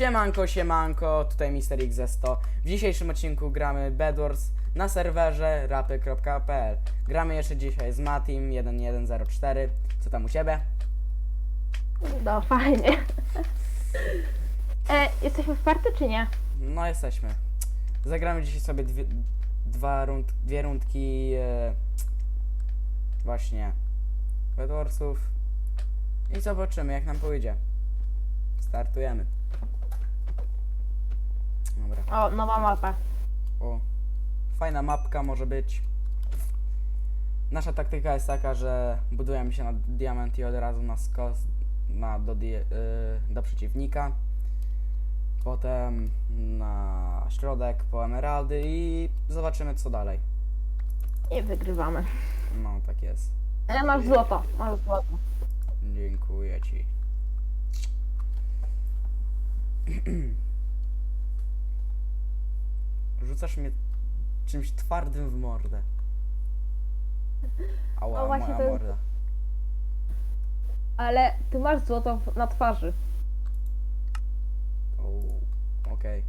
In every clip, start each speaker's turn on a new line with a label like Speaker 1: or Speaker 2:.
Speaker 1: Siemanko, siemanko, tutaj Mister XZ100. W dzisiejszym odcinku gramy Bedwars na serwerze rapy.pl. Gramy jeszcze dzisiaj z Matim 1104. Co tam u ciebie?
Speaker 2: No fajnie. E, jesteśmy w party czy nie?
Speaker 1: No jesteśmy. Zagramy dzisiaj sobie dwie, dwa rund, dwie rundki e, właśnie Bedwarsów i zobaczymy jak nam pójdzie. Startujemy. Dobra.
Speaker 2: O, nowa mapa.
Speaker 1: O, fajna mapka może być. Nasza taktyka jest taka, że budujemy się na diament i od razu na skos na, do, di- y, do przeciwnika. Potem na środek po emeraldy i zobaczymy co dalej.
Speaker 2: I wygrywamy.
Speaker 1: No, tak jest.
Speaker 2: Ale masz złoto, masz złoto.
Speaker 1: Dziękuję ci. Rzucasz mnie czymś twardym w mordę. Ała,
Speaker 2: No właśnie
Speaker 1: moja
Speaker 2: to jest-
Speaker 1: morda.
Speaker 2: Ale ty masz złoto w- na twarzy.
Speaker 1: O, okej.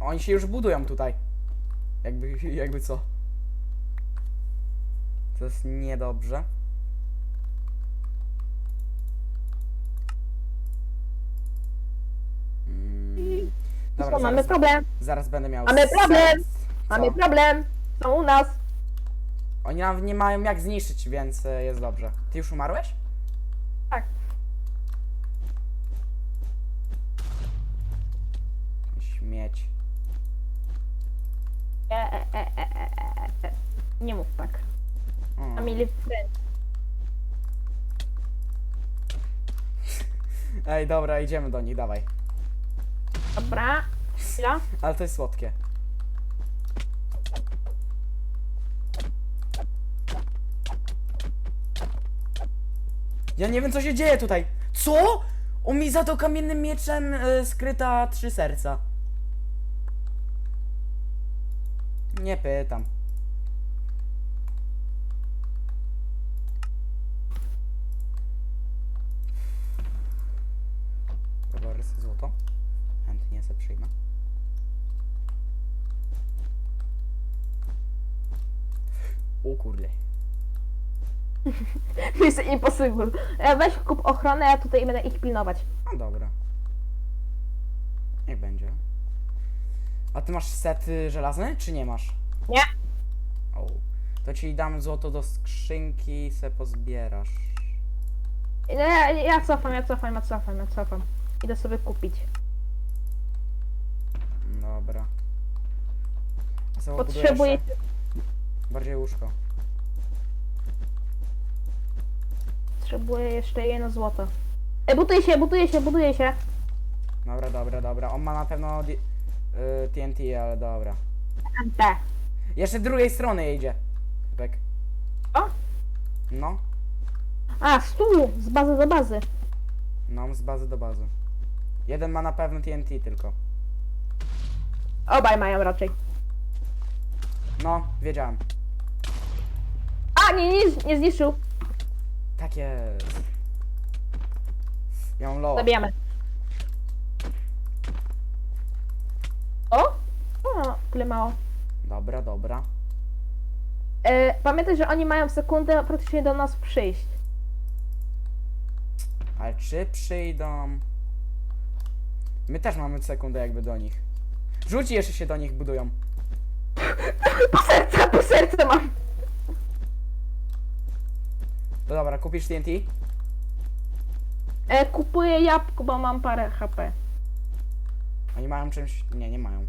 Speaker 1: Oni się już budują tutaj. Jakby, jakby co. To jest niedobrze. Mm.
Speaker 2: Dobra, mamy
Speaker 1: zaraz,
Speaker 2: problem,
Speaker 1: zaraz będę miał
Speaker 2: Mamy problem! mamy
Speaker 1: Co?
Speaker 2: problem. Są u nas.
Speaker 1: Oni nawet nie mają jak zniszczyć, więc e, jest dobrze. Ty już umarłeś?
Speaker 2: Tak.
Speaker 1: Śmieć.
Speaker 2: E, e, e, e, e, e, e. Nie mów tak.
Speaker 1: O.
Speaker 2: Family friend.
Speaker 1: Ej, dobra, idziemy do nich, dawaj.
Speaker 2: Dobra. Chwila.
Speaker 1: Ale to jest słodkie. Ja nie wiem, co się dzieje tutaj. Co? On mi zadał kamiennym mieczem y, skryta trzy serca. Nie pytam. O kurde.
Speaker 2: Jest impossible. E, weź kup ochronę, ja tutaj będę ich pilnować.
Speaker 1: No dobra. Niech będzie. A ty masz sety żelazne, czy nie masz?
Speaker 2: Nie.
Speaker 1: O. To ci dam złoto do skrzynki, se pozbierasz.
Speaker 2: Nie, ja, ja cofam, ja cofam, ja cofam, ja cofam. Idę sobie kupić.
Speaker 1: Dobra. A
Speaker 2: Potrzebuję...
Speaker 1: jeszcze Bardziej łóżko.
Speaker 2: Potrzebuję jeszcze jedno złoto. E, buduję się, buduję się, buduję się.
Speaker 1: Dobra, dobra, dobra. On ma na pewno di- y, TNT, ale dobra.
Speaker 2: MT.
Speaker 1: Jeszcze z drugiej strony idzie. Tak.
Speaker 2: O?
Speaker 1: No.
Speaker 2: A, stół! Z bazy do bazy.
Speaker 1: No, z bazy do bazy. Jeden ma na pewno TNT tylko.
Speaker 2: Obaj mają raczej.
Speaker 1: No, wiedziałem.
Speaker 2: A, nie, nie, nie zniszczył.
Speaker 1: Tak jest. Ja mam low.
Speaker 2: Zabijamy. O? O, tyle mało.
Speaker 1: Dobra, dobra.
Speaker 2: E, pamiętaj, że oni mają sekundę praktycznie do nas przyjść.
Speaker 1: Ale czy przyjdą? My też mamy sekundę jakby do nich. Rzuci jeszcze się do nich budują.
Speaker 2: Po serce, po serce mam.
Speaker 1: No dobra, kupisz TNT?
Speaker 2: E, kupuję jabłko, bo mam parę HP.
Speaker 1: Oni mają czymś... Nie, nie mają.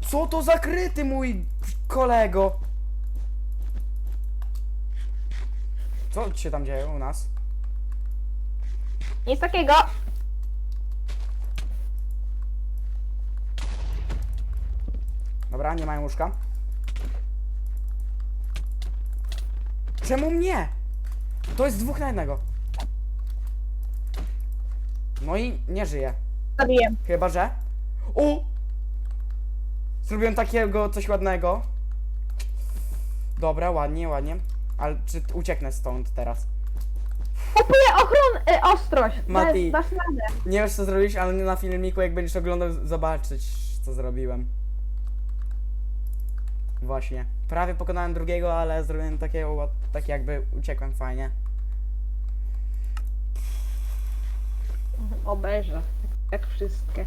Speaker 1: Co to za kryty, mój kolego? Co się tam dzieje u nas?
Speaker 2: Nic takiego.
Speaker 1: Dobra, nie mają łóżka. Czemu mnie? To jest dwóch na jednego. No i nie żyje.
Speaker 2: Zabiję.
Speaker 1: Chyba, że... U! Zrobiłem takiego coś ładnego. Dobra, ładnie, ładnie. Ale czy ucieknę stąd teraz?
Speaker 2: Kupuję ochron... Y, ostrość.
Speaker 1: Mati.
Speaker 2: Dasz, dasz radę.
Speaker 1: Nie wiesz co zrobić, ale na filmiku jak będziesz oglądał zobaczyć co zrobiłem. Właśnie. Prawie pokonałem drugiego, ale zrobiłem takiego, tak jakby uciekłem fajnie.
Speaker 2: Obejrzę. Jak wszystkie.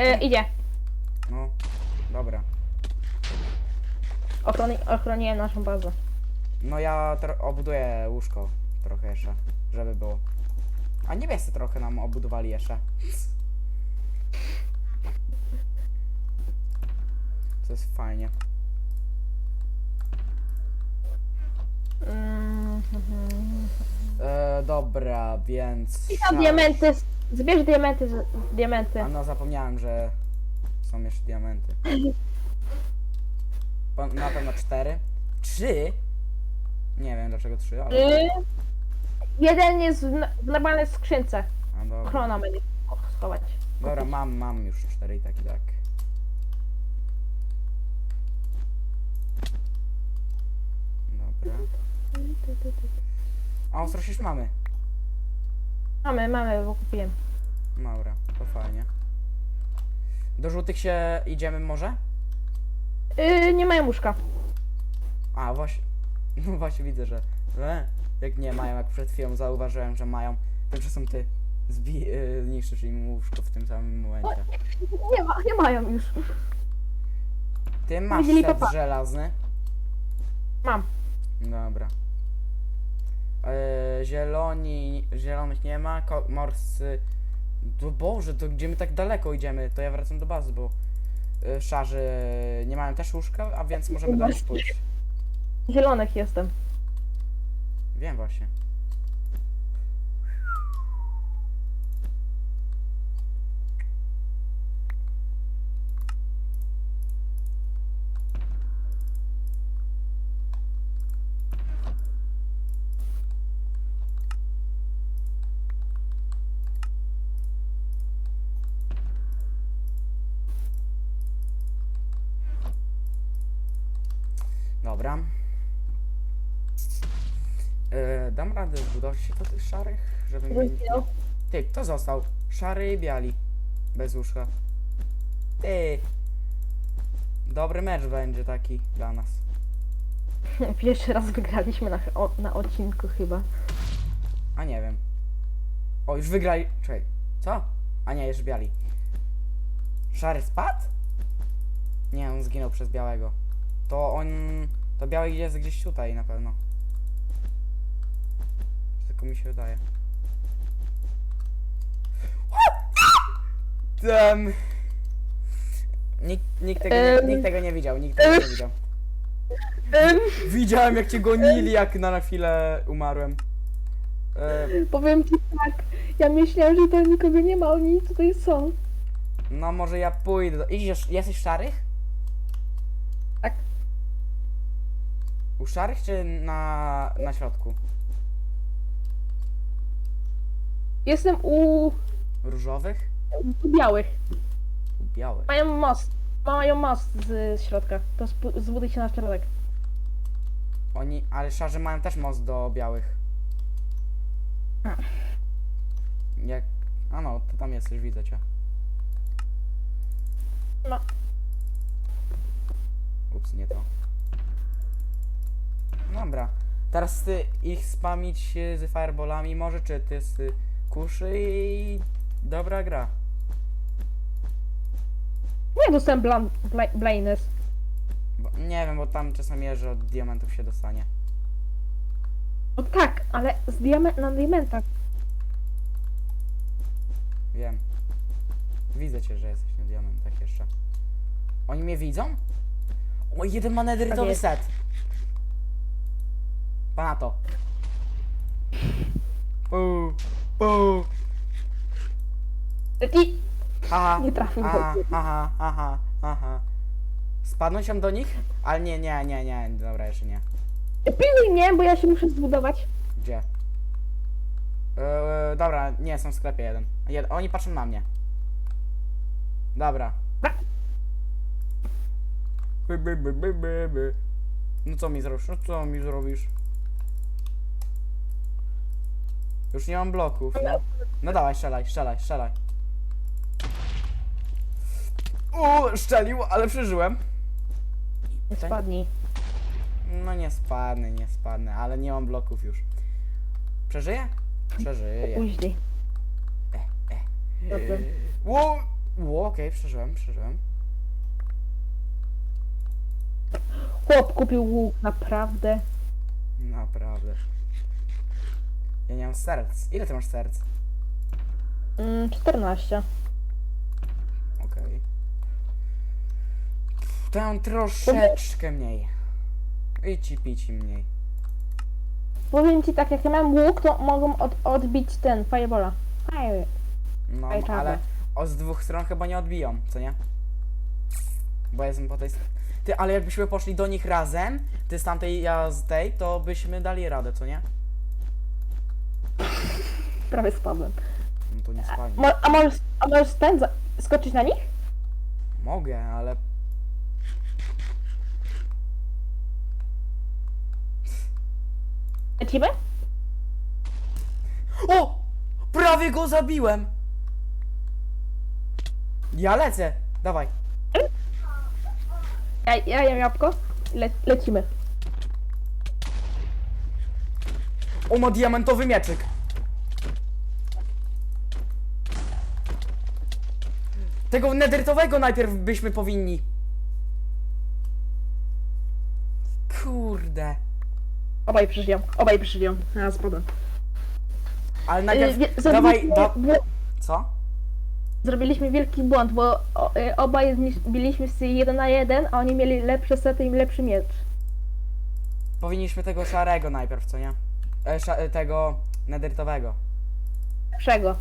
Speaker 2: Y, idzie.
Speaker 1: No, dobra.
Speaker 2: Ochroni, ochroniłem naszą bazę.
Speaker 1: No ja obuduję łóżko trochę jeszcze, żeby było. A niebiescy trochę nam obudowali jeszcze. To jest fajnie.
Speaker 2: Mm, mhm.
Speaker 1: E, dobra, więc...
Speaker 2: I tam diamenty. z- Zbierz diamenty. z- Diamenty.
Speaker 1: A no zapomniałem, że są jeszcze diamenty. Po, na pewno cztery. Trzy? Nie wiem dlaczego trzy, ale...
Speaker 2: Y, jeden jest w, n- w normalnej skrzynce.
Speaker 1: A, dobra.
Speaker 2: Ochrona będzie schować.
Speaker 1: dobra, mam, mam już cztery i tak i tak. A ostrość już mamy.
Speaker 2: Mamy, mamy, bo kupiłem.
Speaker 1: Dobra, to fajnie. Do żółtych się idziemy może?
Speaker 2: Y, nie mają łóżka.
Speaker 1: A, właśnie. No właśnie widzę, że. E, jak nie mają, jak przed chwilą zauważyłem, że mają. Tymczasem ty zbi- y, zniszczysz im łóżko w tym samym momencie.
Speaker 2: Nie, ma, nie mają już.
Speaker 1: Ty masz
Speaker 2: Widzieli
Speaker 1: set
Speaker 2: papa.
Speaker 1: żelazny.
Speaker 2: Mam.
Speaker 1: Dobra. E, zieloni. Zielonych nie ma. Ko- morscy. Do Boże, to gdzie my tak daleko idziemy? To ja wracam do bazy, bo y, szarzy nie mają też łóżka, a więc możemy do nich pójść.
Speaker 2: Zielonych jestem.
Speaker 1: Wiem właśnie. Szarych, żeby mi...
Speaker 2: Zresztą.
Speaker 1: Ty, kto został? Szary i biali. Bez łóżka. Ty. Dobry mecz będzie taki dla nas.
Speaker 2: Pierwszy raz wygraliśmy na, o, na odcinku chyba.
Speaker 1: A nie wiem. O, już wygrali. Czekaj. Co? A nie, jeszcze biali. Szary spadł? Nie, on zginął przez białego. To on... To biały jest gdzieś tutaj na pewno. Tylko mi się wydaje. Tam... Nikt, nikt, tego nie,
Speaker 2: Em.
Speaker 1: nikt tego nie widział, nikt tego nie widział. Widziałem jak cię gonili, jak na, na chwilę umarłem. E,
Speaker 2: Powiem ci tak, ja myślałem, że to nikogo nie ma, oni tutaj są.
Speaker 1: no może ja pójdę. Do... Idziesz, jesteś w szarych?
Speaker 2: Tak.
Speaker 1: U szarych czy na, na środku?
Speaker 2: Jestem u,
Speaker 1: Różowych?
Speaker 2: Białych. Mają most. Mają most z środka. To spu- zbuduj się na środek.
Speaker 1: Oni, ale szarzy mają też most do białych.
Speaker 2: A.
Speaker 1: Jak... A no, ty tam jesteś, widzę cię.
Speaker 2: No.
Speaker 1: Ups, nie to. Dobra. Teraz ty ich spamić z fireballami może, czy ty z kuszy i... Dobra gra.
Speaker 2: Nie dostałem blan- bla-.
Speaker 1: Bo, nie wiem, bo tam czasami jest, że od diamentów się dostanie.
Speaker 2: No tak, ale z diament na diamentach.
Speaker 1: Wiem. Widzę cię, że jesteś na diamentach jeszcze. Oni mnie widzą? O, jeden ma
Speaker 2: Tak
Speaker 1: nederytowy
Speaker 2: jest.
Speaker 1: set. Pana to. Pu, pu.
Speaker 2: I
Speaker 1: Haha,
Speaker 2: Nie trafił
Speaker 1: aha,
Speaker 2: go.
Speaker 1: aha, aha, aha. Spadnąć tam do nich? Ale nie, nie, nie, nie, dobra, jeszcze nie.
Speaker 2: pilnuj mnie, bo ja się muszę zbudować.
Speaker 1: Gdzie? Yy, dobra, nie, są w sklepie jeden. Jed oni patrzą na mnie. Dobra. By, by, by, by, by, by. No co mi zrobisz? No co mi zrobisz? Już nie mam bloków, no. No dawaj, strzelaj, strzelaj, strzelaj. Uuu, szczelił, ale przeżyłem.
Speaker 2: Nie spadnij.
Speaker 1: No nie spadnę, nie spadnę, ale nie mam bloków już. Przeżyję? Przeżyję.
Speaker 2: Później. Dobrze.
Speaker 1: Ło, ło okej, przeżyłem, przeżyłem.
Speaker 2: Chłop kupił łuk, naprawdę.
Speaker 1: Naprawdę. Ja nie mam serc. Ile ty masz serc?
Speaker 2: Mm, 14.
Speaker 1: Mam troszeczkę mniej. I ci pici mniej.
Speaker 2: Powiem ci tak, jak ja mam łuk, to mogą od, odbić ten, firebola. Fire.
Speaker 1: No, ale o z dwóch stron chyba nie odbiją, co nie? Bo jestem po tej stronie. Ty, ale jakbyśmy poszli do nich razem, ty z tamtej, ja z tej, to byśmy dali radę, co nie?
Speaker 2: Prawie spadłem.
Speaker 1: No to nie spadnie.
Speaker 2: Mo, a możesz, a możesz ten, za- skoczyć na nich?
Speaker 1: Mogę, ale
Speaker 2: Lecimy?
Speaker 1: O! Prawie go zabiłem! Ja lecę! Dawaj.
Speaker 2: Ja, ja jem jabłko. Le, lecimy.
Speaker 1: O, ma diamentowy mieczyk. Tego nedertowego najpierw byśmy powinni. Kurde.
Speaker 2: Obaj przeżyją, obaj przeżyją. Ja spadłem.
Speaker 1: Ale najpierw...
Speaker 2: Y, wie-
Speaker 1: dawaj,
Speaker 2: zrobiliśmy,
Speaker 1: da...
Speaker 2: bł-
Speaker 1: Co?
Speaker 2: zrobiliśmy wielki błąd, bo o, y, obaj biliśmy z 1 na 1, a oni mieli lepsze sety i lepszy miecz.
Speaker 1: Powinniśmy tego szarego najpierw, co nie? E, sza, e, tego nedertowego.
Speaker 2: Lepszego.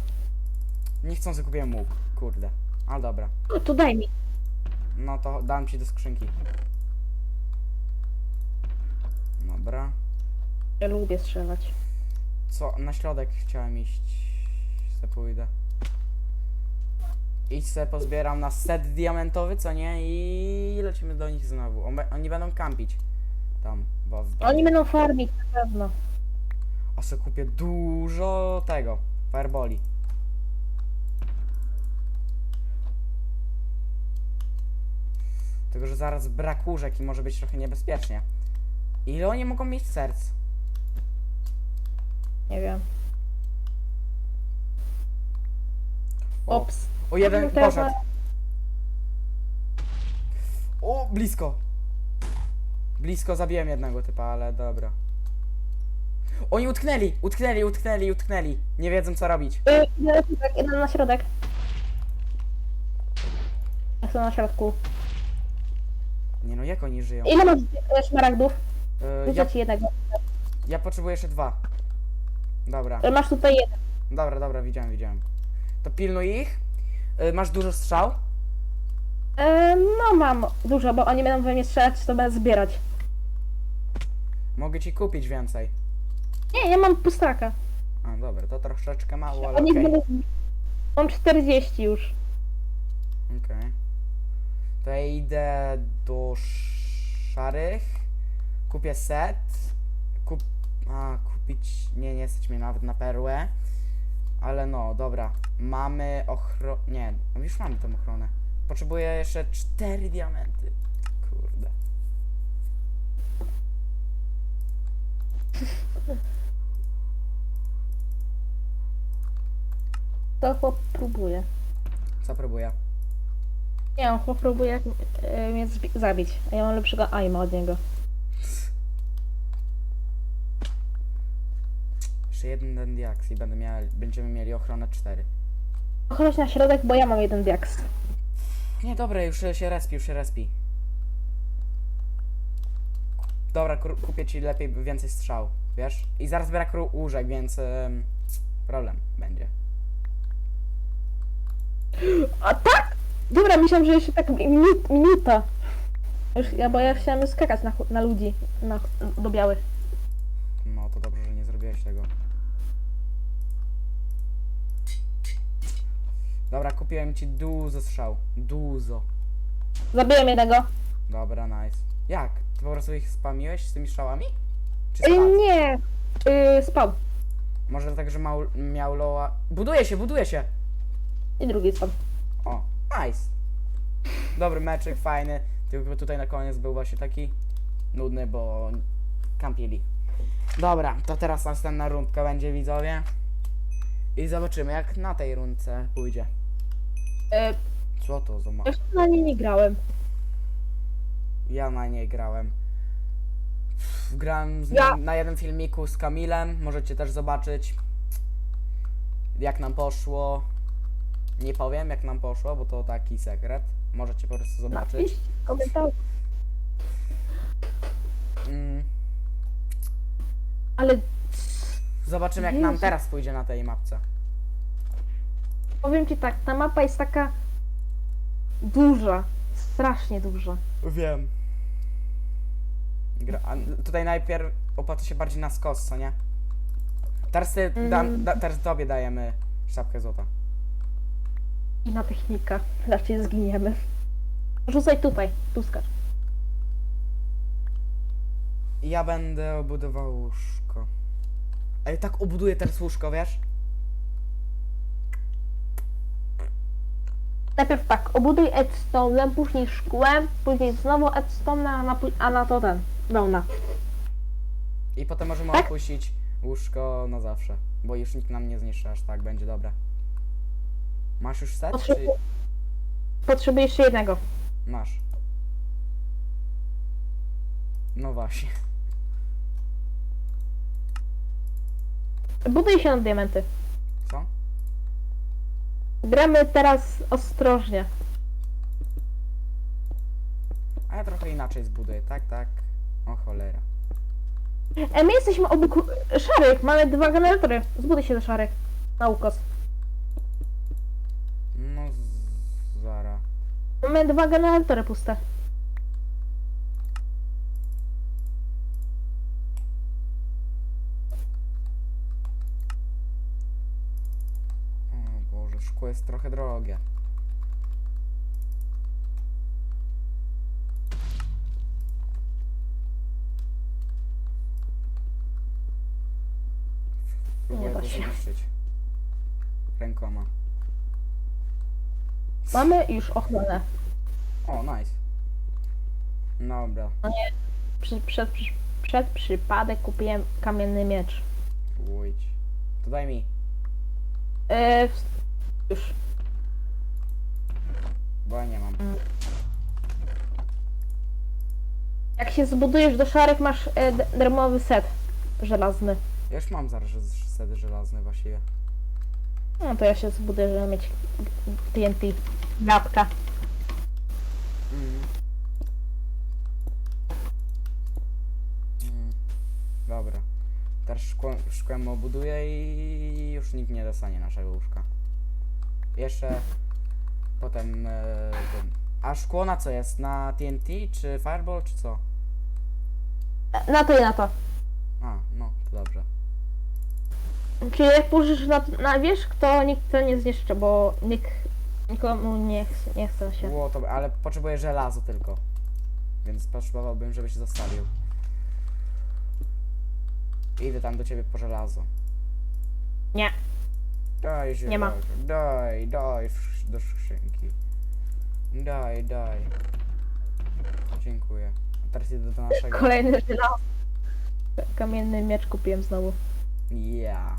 Speaker 1: Niechcący kupiłem łuk. Kurde. Ale dobra.
Speaker 2: O, To daj mi.
Speaker 1: No to dam ci do skrzynki. Dobra.
Speaker 2: Ja lubię strzelać.
Speaker 1: Co? Na środek chciałem iść. Se pójdę. Idź se pozbieram na set diamentowy, co nie? I lecimy do nich znowu. On, be- oni będą kampić. Tam, bo... W...
Speaker 2: Oni będą farmić na pewno.
Speaker 1: A se kupię dużo tego. Fireboli. Tylko, że zaraz brak łóżek i może być trochę niebezpiecznie. Ile oni mogą mieć serc?
Speaker 2: Nie wiem.
Speaker 1: O,
Speaker 2: Ops.
Speaker 1: o jeden
Speaker 2: Teraz
Speaker 1: poszedł. O, blisko. Blisko zabiłem jednego typa, ale dobra. Oni utknęli, utknęli, utknęli, utknęli. Nie wiedzą co robić.
Speaker 2: Y, Jeden na środek, jeden na środek. Ja są na środku.
Speaker 1: Nie no, jak oni żyją?
Speaker 2: Ile masz e, szmaragdów? Rzucę
Speaker 1: ja,
Speaker 2: ci jednego.
Speaker 1: ja potrzebuję jeszcze dwa. Dobra,
Speaker 2: E, Masz tutaj jeden.
Speaker 1: dobra, dobra, widziałem, widziałem. To pilnuj ich. E, masz dużo strzał?
Speaker 2: E, no mam dużo, bo oni będą we mnie strzelać, to będę zbierać.
Speaker 1: Mogę ci kupić więcej.
Speaker 2: Nie, ja mam pustaka.
Speaker 1: A, dobra, to troszeczkę mało, ale
Speaker 2: Oni
Speaker 1: okej.
Speaker 2: będą... Mam 40 już.
Speaker 1: Okej. To ja idę do szarych. Kupię set. Kup... A, kupić... Nie, nie stać mnie nawet na perłę. Ale no, dobra. Mamy ochro... Nie, no już mamy tą ochronę. Potrzebuję jeszcze cztery diamenty. Kurde.
Speaker 2: To chłop próbuje.
Speaker 1: Co próbuję?
Speaker 2: Nie, on chłop próbuje e, mnie zbi- zabić, a ja mam lepszego aima od niego.
Speaker 1: Jeszcze jeden diaks i będę miał, będziemy mieli ochronę cztery.
Speaker 2: Chodź na środek, bo ja mam jeden diaks.
Speaker 1: Nie, dobra, już się respi, już się respi. Dobra, kupię ci lepiej więcej strzał, wiesz? I zaraz brak łóżek, więc em, problem będzie.
Speaker 2: A tak? Dobra, myślałam, że jeszcze tak minut, minuta. Już, ja, bo ja chciałam już skakać na, chu- na ludzi, na, do białych.
Speaker 1: No to dobrze, że nie zrobiłeś tego. Dobra, kupiłem ci dużo strzał. Dużo.
Speaker 2: Zabiłem jednego.
Speaker 1: Dobra, nice. Jak? Ty po prostu ich spamiłeś z tymi strzałami? Czy
Speaker 2: Y,
Speaker 1: spadł?
Speaker 2: nie, y, spał.
Speaker 1: Może tak, że mał, miał loa... Buduje się, buduje się!
Speaker 2: I drugi spał.
Speaker 1: O, nice. Dobry meczyk, fajny. Tylko tutaj na koniec był właśnie taki nudny, bo kampili. Dobra, to teraz następna rundka będzie, widzowie. I zobaczymy, jak na tej rundce pójdzie.
Speaker 2: Y,
Speaker 1: Co to za ma...
Speaker 2: jeszcze na nie nie grałem.
Speaker 1: Ja na niej grałem. Grałem z
Speaker 2: Ja-
Speaker 1: na jednym filmiku z Kamilem. Możecie też zobaczyć, jak nam poszło. Nie powiem, jak nam poszło, bo to taki sekret. Możecie po prostu zobaczyć.
Speaker 2: Napisz w komentarzu.
Speaker 1: Mm,
Speaker 2: Ale
Speaker 1: zobaczymy, jak nam
Speaker 2: Jezu.
Speaker 1: teraz pójdzie na tej mapce.
Speaker 2: Powiem ci tak, ta mapa jest taka duża. Strasznie duża.
Speaker 1: Wiem. Gra, a tutaj najpierw opłaca się bardziej na skos, co nie? Teraz, ty, da,
Speaker 2: Mm.
Speaker 1: da, teraz tobie dajemy sztabkę złota.
Speaker 2: I na technika. Raczej zginiemy. Rzucaj tutaj, tu skacz.
Speaker 1: Ja będę obudował łóżko. Ale tak obuduję teraz łóżko, wiesz?
Speaker 2: Najpierw tak, obuduj Edstone'em, później szkłem, później znowu Edstone'em, a na, a na to ten, wełna.
Speaker 1: I potem możemy
Speaker 2: Tak?
Speaker 1: opuścić łóżko na zawsze. Bo już nikt nam nie zniszczy aż tak, będzie dobra. Masz już set, czy...
Speaker 2: Potrzebuję, potrzebuję jeszcze jednego.
Speaker 1: Masz. No właśnie.
Speaker 2: Buduj się na diamenty. Gramy teraz ostrożnie.
Speaker 1: A ja trochę inaczej zbuduję, tak, tak. O cholera.
Speaker 2: E, my jesteśmy obok szarych, mamy dwa generatory. Zbuduj się do szarych. Na ukos.
Speaker 1: No z... zara.
Speaker 2: Mamy dwa generatory puste.
Speaker 1: Jest trochę drogie. Próbuję
Speaker 2: da
Speaker 1: go
Speaker 2: się.
Speaker 1: zniszczyć. Rękoma.
Speaker 2: Mamy już ochronę.
Speaker 1: O, nice. Dobra,
Speaker 2: Przy, przed, przy, przed przypadek kupiłem kamienny miecz.
Speaker 1: pójdź. To daj mi,
Speaker 2: E, w- już.
Speaker 1: bo ja nie mam.
Speaker 2: Jak się zbudujesz do szarych, masz e, d- darmowy set żelazny.
Speaker 1: Ja już mam zaraz set żelazny właściwie.
Speaker 2: No to ja się zbuduję, żeby mieć TNT. Lapka.
Speaker 1: Mm. Mm. Dobra. Teraz szkło, szkłem obuduję i już nikt nie dostanie naszego łóżka. Jeszcze potem e, ten. A szkło na co jest? Na TNT czy Fireball czy co?
Speaker 2: Na to i na to.
Speaker 1: A, no, to dobrze.
Speaker 2: Czyli jak położysz na, na wierzch, to nikt to nie zniszczy, bo nikt nikomu nie, chce- nie chce się.
Speaker 1: Było to, ale potrzebuję żelazo tylko. Więc potrzebowałbym, żebyś zostawił. Idę tam do ciebie po żelazo.
Speaker 2: Nie.
Speaker 1: Daj się.
Speaker 2: Nie ma.
Speaker 1: Daj, daj w- do skrzynki. Daj, daj. Dziękuję. A teraz idę do naszego.
Speaker 2: Kolejny żelazo. Kamienny miecz kupiłem znowu.
Speaker 1: Ja.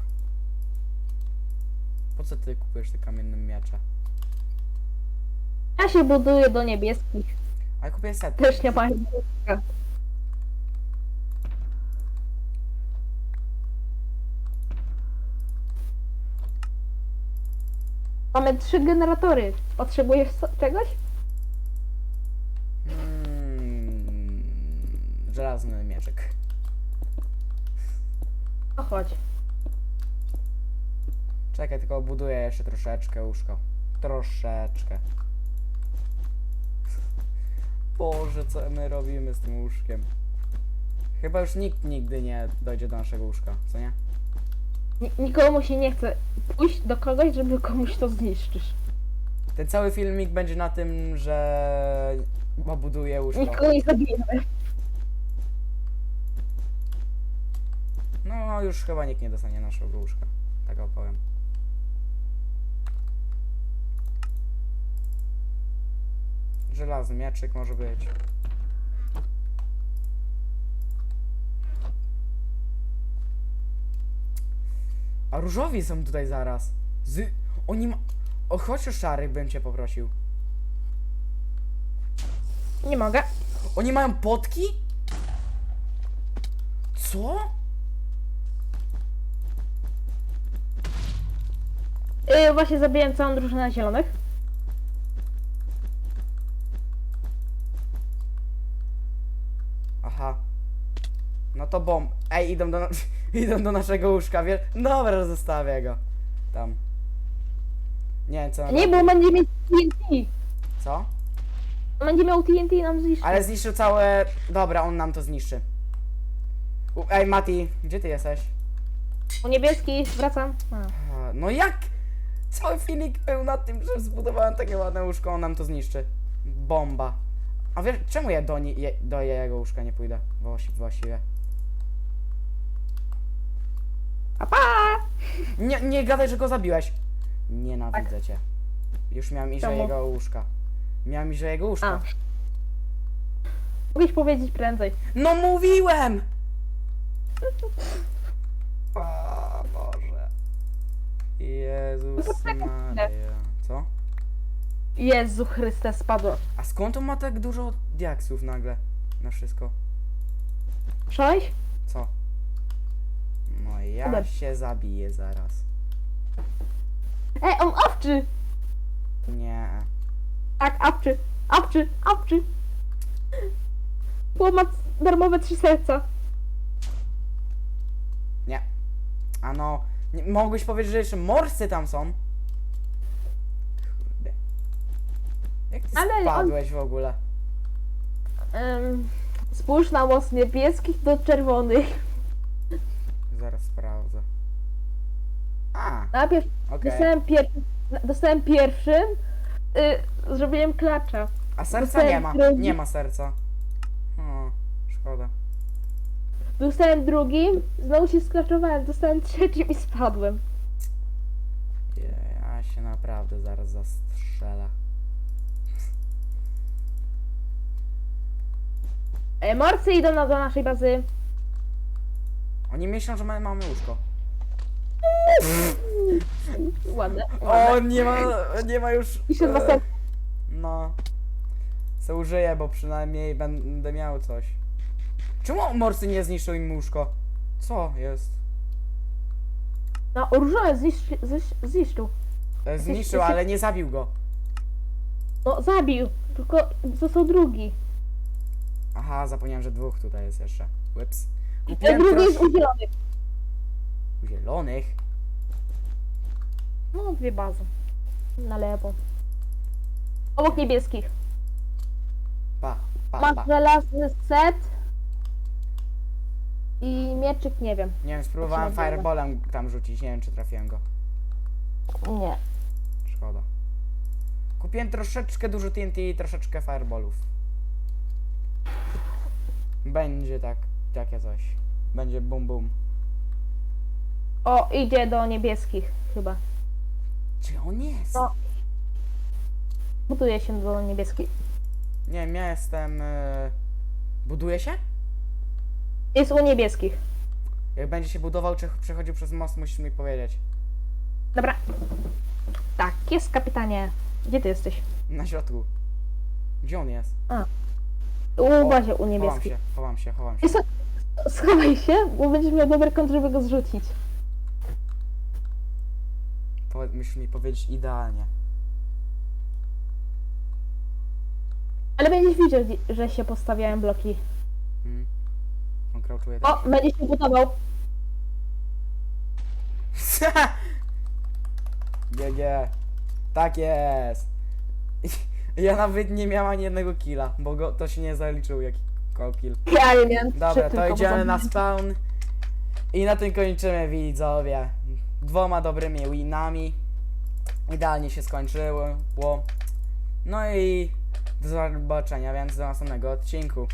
Speaker 1: Po co ty kupujesz te kamienne miecze?
Speaker 2: Ja się buduję do niebieskich.
Speaker 1: A ja kupię set.
Speaker 2: Też nie ma. Mamy trzy generatory. Potrzebujesz co- czegoś?
Speaker 1: Mm, żelazny mieczek.
Speaker 2: No chodź.
Speaker 1: Czekaj, tylko buduję jeszcze troszeczkę łóżko. Troszeczkę. Boże, co my robimy z tym łóżkiem? Chyba już nikt nigdy nie dojdzie do naszego łóżka, co nie?
Speaker 2: Nikomu się nie chce pójść do kogoś, żeby komuś to zniszczyć.
Speaker 1: Ten cały filmik będzie na tym, że obuduję łóżko.
Speaker 2: Nikogo nie zabijemy.
Speaker 1: No, już chyba nikt nie dostanie naszego łóżka. Tak opowiem. Żelazny miaczek może być. A różowi są tutaj zaraz. Z... Oni ma... O, chodź o szarych bym cię poprosił.
Speaker 2: Nie mogę.
Speaker 1: Oni mają potki? Co?
Speaker 2: Yy, właśnie zabiłem całą drużynę zielonych.
Speaker 1: To bomb. Ej, idą do, idą do naszego łóżka, wiesz? Dobra, zostawię go. Tam. Nie wiem co.
Speaker 2: Nie, bo on będzie mieć TNT.
Speaker 1: Co?
Speaker 2: On będzie miał TNT i nam zniszczy.
Speaker 1: Ale zniszczył całe... Dobra, on nam to zniszczy. U... Ej, Mati, gdzie ty jesteś?
Speaker 2: U niebieski, wracam. A.
Speaker 1: A, No jak? Cały filmik był na tym, że zbudowałem takie ładne łóżko, on nam to zniszczy. Bomba. A wiesz, czemu ja do, ni- je, do jego łóżka nie pójdę? Właści- Właściwie.
Speaker 2: A pa!
Speaker 1: Nie, nie gadaj, że go zabiłeś. Nienawidzę cię. Już miałem iść do
Speaker 2: Czemu?
Speaker 1: jego łóżka. Miałem iść do jego łóżka.
Speaker 2: A. Mogłeś powiedzieć prędzej.
Speaker 1: No mówiłem! O Boże. Jezus
Speaker 2: Poczekaj
Speaker 1: Maria. Co?
Speaker 2: Jezu Chryste, spadło.
Speaker 1: A skąd on ma tak dużo diaksów nagle? Na wszystko.
Speaker 2: Sześć?
Speaker 1: Co? Ja
Speaker 2: Dobra.
Speaker 1: się zabiję zaraz.
Speaker 2: Ej, on awczy!
Speaker 1: Nie.
Speaker 2: Tak, awczy, awczy, awczy. Chłop ma darmowe trzy serca.
Speaker 1: Nie. A no, nie, mogłeś powiedzieć, że jeszcze morsy tam są. Kurde. Jak ty
Speaker 2: Ale on-
Speaker 1: spadłeś w ogóle?
Speaker 2: Ym, spójrz na moc niebieskich do czerwonych.
Speaker 1: Zaraz sprawdzę. A,
Speaker 2: Najpierw
Speaker 1: okej.
Speaker 2: dostałem, pier dostałem pierwszym, y, zrobiłem klacza.
Speaker 1: A serca nie ma. Nie ma serca. O, szkoda.
Speaker 2: Dostałem drugim, znowu się sklaczowałem, dostałem trzecim i spadłem.
Speaker 1: Je, Ja się naprawdę zaraz zastrzelę.
Speaker 2: E, morcy idą na, do naszej bazy.
Speaker 1: Oni myślą, że my mamy łóżko.
Speaker 2: Ładne.
Speaker 1: O, nie ma, nie ma już...
Speaker 2: I się
Speaker 1: e. No. Se użyję, bo przynajmniej będę miał coś. Czemu morsy nie zniszczył im łóżko? Co jest?
Speaker 2: No, różowy zniszczy, znisz- zniszczył.
Speaker 1: E, Zniszczył, ale nie zabił go.
Speaker 2: No, zabił, tylko został drugi.
Speaker 1: Aha, zapomniałem, że dwóch tutaj jest jeszcze. Ups.
Speaker 2: Ten drugi jest u zielonych.
Speaker 1: u zielonych.
Speaker 2: No, dwie bazy. Na lewo. Obok niebieskich.
Speaker 1: Pa, pa,
Speaker 2: Masz
Speaker 1: pa.
Speaker 2: żelazny set. I mieczyk, nie wiem.
Speaker 1: Nie wiem, spróbowałem
Speaker 2: Trzeba
Speaker 1: fireballem tam rzucić, nie wiem czy trafiłem go.
Speaker 2: Nie.
Speaker 1: Szkoda. Kupiłem troszeczkę dużo TNT i troszeczkę fireballów. Będzie tak, takie coś. Będzie bum bum.
Speaker 2: O, idzie do niebieskich chyba.
Speaker 1: Czy on jest?
Speaker 2: No. Buduje się do niebieskich.
Speaker 1: Nie wiem, ja jestem... Yy... Buduje się?
Speaker 2: Jest u niebieskich.
Speaker 1: Jak będzie się budował, czy przechodził przez most, musisz mi powiedzieć.
Speaker 2: Dobra. Tak, jest kapitanie. Gdzie ty jesteś?
Speaker 1: Na środku. Gdzie on jest?
Speaker 2: U bazie u
Speaker 1: Chowam
Speaker 2: niebieskich.
Speaker 1: się, chowam się, chowam się.
Speaker 2: Jest, schowaj się, bo będziesz miał dobry kąt, żeby go zrzucić.
Speaker 1: Powie- musisz mi powiedzieć idealnie.
Speaker 2: Ale będziesz widział, że się postawiają bloki.
Speaker 1: Hmm. On crouchuje tak?
Speaker 2: O, będziesz się budował.
Speaker 1: GG. Tak jest. Ja nawet nie miałem ani jednego killa, bo go, to się nie zaliczył jak call kill.
Speaker 2: Ja nie miałem
Speaker 1: Dobra, to idziemy na spawn. I na tym kończymy widzowie. Dwoma dobrymi winami. Idealnie się skończyło. No i do zobaczenia więc do następnego odcinku.